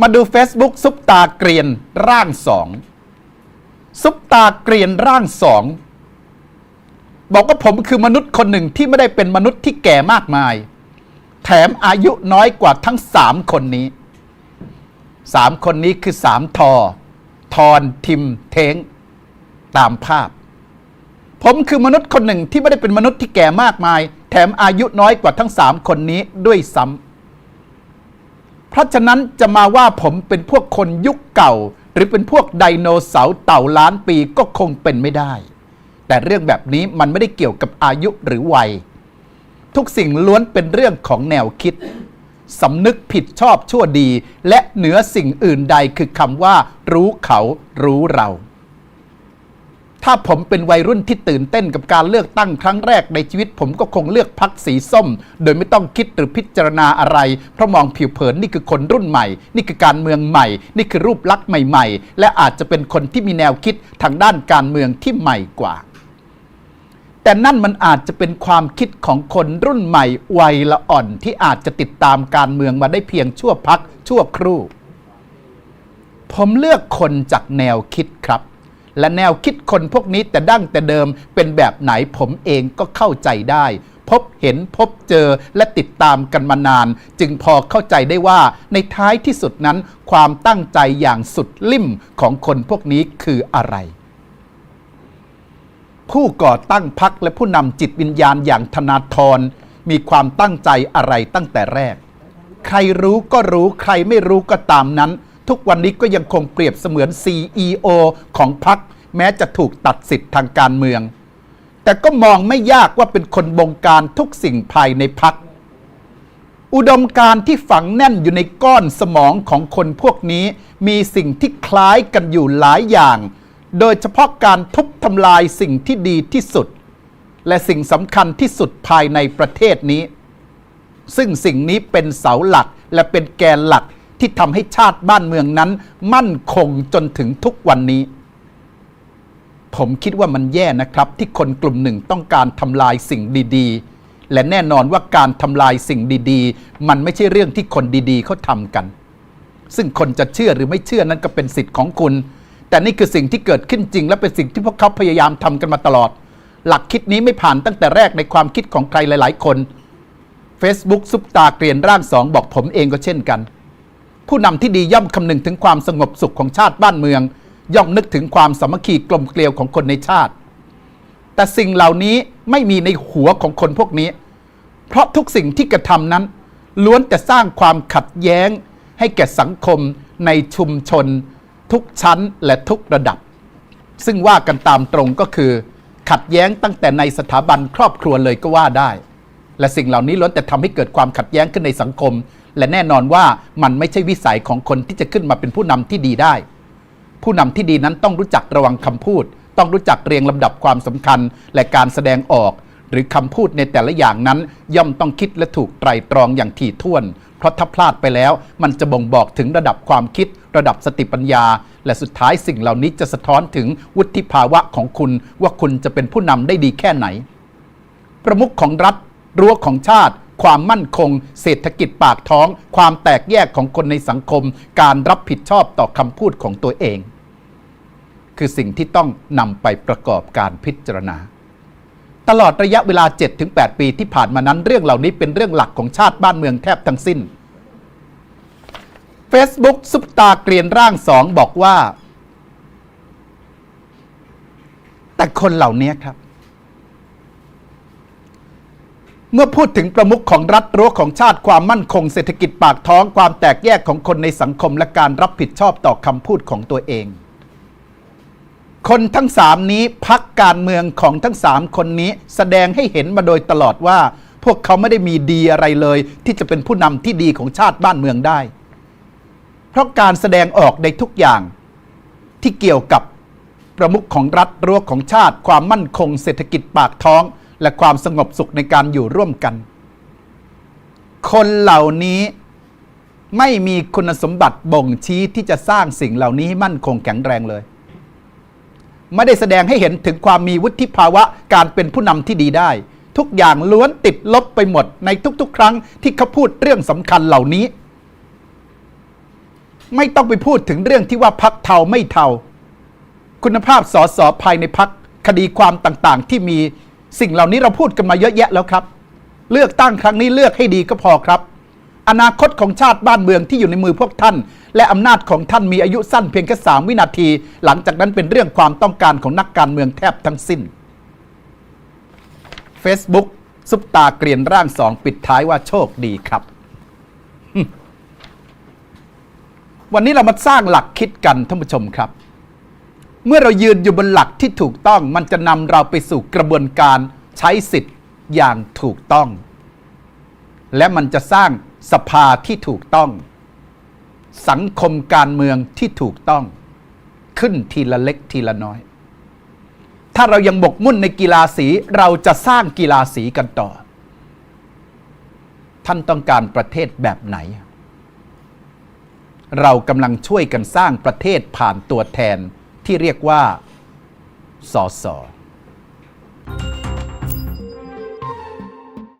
มาดู Facebook ซุปตาเกรียนร่างสองซุปตาเกรียนร่างสองบอกว่าผมคือมนุษย์คนหนึ่งที่ไม่ได้เป็นมนุษย์ที่แก่มากมาย แถมอายุน้อยกว่าทั้งสามคนนี้สามคนนี้คือสามทอ ทอนทิมเทงตามภาพ ผมคือมนุษย์คนหนึ่งที่ไม่ได้เป็นมนุษย์ที่แก่มากมาย แถมอายุน้อยกว่าทั้งสามคนนี้ด้วยซ้ำ เพราะฉะนั้นจะมาว่าผมเป็นพวกคนยุคเก่า หรือเป็นพวกไดโนเสาร์เต่าล้านปีก็คงเป็นไม่ได้ แต่เรื่องแบบนี้มันไม่ได้เกี่ยวกับอายุหรือวัย ทุกสิ่งล้วนเป็นเรื่องของแนวคิดสำนึกผิดชอบชั่วดี และเหนือสิ่งอื่นใดคือคำว่า รู้เขารู้เรา ถ้าผมเป็นวัยรุ่นที่ตื่นเต้นกับการเลือกตั้งครั้งแรกในชีวิต ผมก็คงเลือกพักสีส้ม โดยไม่ต้องคิดหรือพิจารณาอะไร เพราะมองผิวเผินนี่คือคนรุ่นใหม่ นี่คือการเมืองใหม่ นี่คือรูปลักษณ์ใหม่ ๆ และอาจจะเป็นคนที่มีแนวคิดทางด้านการเมืองที่ใหม่กว่า แต่นั่นมันอาจจะเป็นความคิดของคนรุ่นใหม่วัยละอ่อนที่อาจจะติดตามการเมืองมาได้เพียงชั่วพักชั่วครู่ ผมเลือกคนจากแนวคิดครับ และแนวคิดคนพวกนี้แต่ดั้งแต่เดิมเป็นแบบไหนผมเองก็เข้าใจได้ พบเห็นพบเจอและติดตามกันมานาน จึงพอเข้าใจได้ว่าในท้ายที่สุดนั้น ความตั้งใจอย่างสุดลิ่มของคนพวกนี้คืออะไรผู้ก่อตั้งพักและผู้นำจิตวิญญาณอย่างธนาธรมีความตั้งใจอะไรตั้งแต่แรก ใครรู้ก็รู้ใครไม่รู้ก็ตามนั้น ทุกวันนี้ก็ยังคงเปรียบเสมือน CEO ของพักแม้จะถูกตัดสิทธิ์ทางการเมือง แต่ก็มองไม่ยากว่าเป็นคนบงการทุกสิ่งภายในพักอุดมการที่ฝังแน่นอยู่ในก้อนสมองของคนพวกนี้ มีสิ่งที่คล้ายกันอยู่หลายอย่าง โดยเฉพาะการทุบทำลายสิ่งที่ดีที่สุด และสิ่งสำคัญที่สุดภายในประเทศนี้ ซึ่งสิ่งนี้เป็นเสาหลักและเป็นแกนหลัก ที่ทำให้ชาติบ้านเมืองนั้น มั่นคงจนถึงทุกวันนี้ ผมคิดว่ามันแย่นะครับ ที่คนกลุ่มหนึ่งต้องการทำลายสิ่งดี ๆ และแน่นอนว่าการทำลายสิ่งดีๆ มันไม่ใช่เรื่องที่คนดีๆเขาทำกัน ซึ่งคนจะเชื่อหรือไม่เชื่อนั้นก็เป็นสิทธิ์ของคุณ แต่นี่คือสิ่งที่เกิดขึ้นจริง และเป็นสิ่งที่พวกเขาพยายามทำกันมาตลอด หลักคิดนี้ไม่ผ่านตั้งแต่แรกในความคิดของใครหลาย ๆ คน Facebook ซุปตาเกลียนร่างสองบอกผมเองก็เช่นกัน ผู้นำที่ดีย่อมคำนึงถึงความสงบสุขของชาติบ้านเมือง ย่อมนึกถึงความสามัคคีกลมเกลียวของคนในชาติ แต่สิ่งเหล่านี้ไม่มีในหัวของคนพวกนี้ เพราะทุกสิ่งที่กระทำนั้น ล้วนแต่สร้างความขัดแย้ง ให้แก่สังคมในชุมชน ทุกชั้นและทุกระดับ ซึ่งว่ากันตามตรงก็คือ ขัดแย้งตั้งแต่ในสถาบันครอบครัวเลยก็ว่าได้ และสิ่งเหล่านี้ล้วนแต่ทำให้เกิดความขัดแย้งขึ้นในสังคม และแน่นอนว่ามันไม่ใช่วิสัยของคนที่จะขึ้นมาเป็นผู้นำที่ดีได้ ผู้นำที่ดีนั้นต้องรู้จักระวังคำพูด ต้องรู้จักเรียงลำดับความสำคัญ และการแสดงออก หรือคำพูดในแต่ละอย่างนั้น ย่อมต้องคิดและถูกไตรตรองอย่างถี่ถ้วน เพราะถ้าพลาดไปแล้ว มันจะบ่งบอกถึงระดับความคิด ระดับสติปัญญา และสุดท้ายสิ่งเหล่านี้จะสะท้อนถึงวุฒิภาวะของคุณ ว่าคุณจะเป็นผู้นำได้ดีแค่ไหน ประมุขของรัฐรั้วของชาติ ความมั่นคง เศรษฐกิจปากท้อง ความแตกแยกของคนในสังคม การรับผิดชอบต่อคำพูดของตัวเอง คือสิ่งที่ต้องนำไปประกอบการพิจารณา ตลอดระยะเวลา 7-8 ปีที่ผ่านมานั้นเรื่องเหล่านี้เป็นเรื่องหลักของชาติบ้านเมืองแทบทั้งสิ้น Facebook ซุปตาเกรียนร่างสองบอกว่า แต่คนเหล่านี้ครับ เมื่อพูดถึงประมุขของรัฐรั้วของชาติความมั่นคงเศรษฐกิจปากท้องความแตกแยกของคนในสังคมและการรับผิดชอบต่อคำพูดของตัวเอง คนทั้งสามนี้พักการเมืองของทั้งสามคนนี้แสดงให้เห็นมาโดยตลอดว่า พวกเขาไม่ได้มีดีอะไรเลย ที่จะเป็นผู้นำที่ดีของชาติบ้านเมืองได้ เพราะการแสดงออกในทุกอย่างที่เกี่ยวกับประมุขของรัฐรั้วของชาติ ความมั่นคง เศรษฐกิจปากท้อง และความสงบสุขในการอยู่ร่วมกัน คนเหล่านี้ไม่มีคุณสมบัติบ่งชี้ที่จะสร้างสิ่งเหล่านี้ให้มั่นคงแข็งแรงเลย ไม่ได้แสดงให้เห็นถึงความมีวุฒิภาวะการเป็นผู้นำที่ดีได้ ทุกอย่างล้วนติดลบไปหมดในทุกๆ ครั้งที่เขาพูดเรื่องสำคัญเหล่านี้ ไม่ต้องไปพูดถึงเรื่องที่ว่าพักเทาไม่เทา คุณภาพสอสอภายในพักคดีความต่างๆ ที่มี สิ่งเหล่านี้เราพูดกันมาเยอะแยะแล้วครับ เลือกตั้งครั้งนี้เลือกให้ดีก็พอครับ อนาคตของชาติบ้านเมืองที่อยู่ในมือพวกท่าน และอำนาจของท่านมีอายุสั้นเพียงแค่สามวินาที หลังจากนั้นเป็นเรื่องความต้องการของนักการเมืองแทบทั้งสิ้น Facebook ซุปตาเกรียนร่างสองปิดท้ายว่าโชคดีครับ วันนี้เรามาสร้างหลักคิดกันท่านผู้ชมครับ เมื่อเรายืนอยู่บนหลักที่ถูกต้อง มันจะนำเราไปสู่กระบวนการใช้สิทธิ์อย่างถูกต้อง และมันจะสร้างสภาที่ถูกต้อง สังคมการเมืองที่ถูกต้อง ขึ้นทีละเล็กทีละน้อย ถ้าเรายังบกมุ่นในกีฬาสีเราจะสร้างกีฬาสีกันต่อ ท่านต้องการประเทศแบบไหน เรากำลังช่วยกันสร้างประเทศผ่านตัวแทน ที่เรียกว่าสอสอ